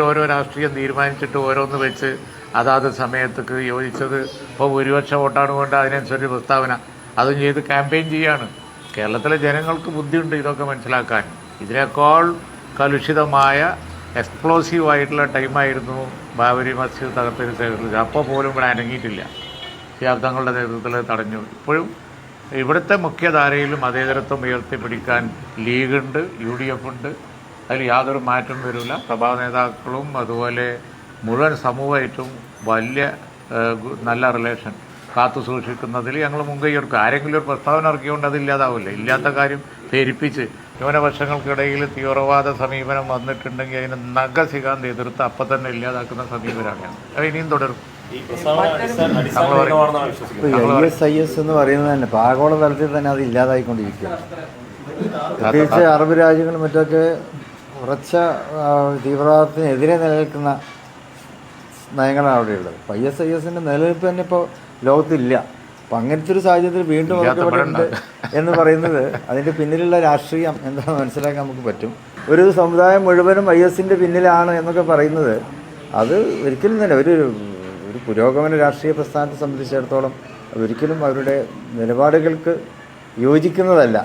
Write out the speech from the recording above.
ഓരോ രാഷ്ട്രീയം തീരുമാനിച്ചിട്ട് ഓരോന്ന് വെച്ച് അതാത് സമയത്തേക്ക് യോജിച്ചത് ഇപ്പോൾ ഭൂരിപക്ഷ വോട്ടാണ് കൊണ്ട് അതിനനുസരിച്ച് പ്രസ്താവന. അതും ചെയ്ത് ക്യാമ്പയിൻ ചെയ്യാണ്. കേരളത്തിലെ ജനങ്ങൾക്ക് ബുദ്ധിയുണ്ട് ഇതൊക്കെ മനസ്സിലാക്കാൻ. ഇതിനേക്കാൾ കലുഷിതമായ എക്സ്പ്ലോസീവ് ആയിട്ടുള്ള ടൈമായിരുന്നു ബാബരി മസ്ജിദ് തകർത്തതിന് നേതൃത്വത്തിൽ അപ്പോൾ പോലും ഇവിടെ അനങ്ങിയിട്ടില്ല. ശാബ്ദങ്ങളുടെ നേതൃത്വത്തിൽ തടഞ്ഞു. ഇപ്പോഴും ഇവിടുത്തെ മുഖ്യധാരയിലും മതേതരത്വം ഉയർത്തിപ്പിടിക്കാൻ ലീഗുണ്ട് യു ഡി എഫ് ഉണ്ട്. അതിൽ യാതൊരു മാറ്റം വരില്ല സഭാ നേതാക്കളും അതുപോലെ മുഴുവൻ സമൂഹമായിട്ടും വലിയ നല്ല റിലേഷൻ കാത്തു സൂക്ഷിക്കുന്നതിൽ ഞങ്ങൾ മുൻകൈ എടുക്കും. ആരെങ്കിലും ഒരു പ്രസ്താവന ഇറക്കിയോണ്ട് അത് ഇല്ലാതാവില്ല. ഇല്ലാത്ത കാര്യം പേരിപ്പിച്ച് ന്യൂനപക്ഷങ്ങൾക്കിടയിൽ തീവ്രവാദ സമീപനം വന്നിട്ടുണ്ടെങ്കിൽ അതിന് നഖസികാന്ത് എതിർത്ത് അപ്പം തന്നെ ഇല്ലാതാക്കുന്ന സമീപനമാണ്. അത് ഇനിയും തുടരും. ഐ എസ് ഐ എസ് എന്ന് പറയുന്നത് തന്നെ ആഗോള തലത്തിൽ തന്നെ അത് ഇല്ലാതായിക്കൊണ്ടിരിക്കുകയാണ്. പ്രത്യേകിച്ച് അറബ് രാജ്യങ്ങളും മറ്റൊക്കെ ഉറച്ച തീവ്രവാദത്തിനെതിരെ നിലനിൽക്കുന്ന നയങ്ങളാണ് അവിടെയുള്ളത്. അപ്പോൾ ഐ എസ് ഐ എസിന്റെ നിലനിൽപ്പ് തന്നെ ഇപ്പോൾ ലോകത്തില്ല അപ്പം അങ്ങനത്തെ ഒരു സാഹചര്യത്തിൽ വീണ്ടും അവർക്ക് എന്ന് പറയുന്നത് അതിന്റെ പിന്നിലുള്ള രാഷ്ട്രീയം എന്താണെന്ന് മനസ്സിലാക്കാൻ നമുക്ക് പറ്റും. ഒരു സമുദായം മുഴുവനും ഐ എസിന്റെ പിന്നിലാണ് എന്നൊക്കെ പറയുന്നത് അത് ഒരിക്കലും തന്നെ ഒരു ഒരു പുരോഗമന രാഷ്ട്രീയ പ്രസ്ഥാനത്തെ സംബന്ധിച്ചിടത്തോളം അതൊരിക്കലും അവരുടെ നിലപാടുകൾക്ക് യോജിക്കുന്നതല്ല.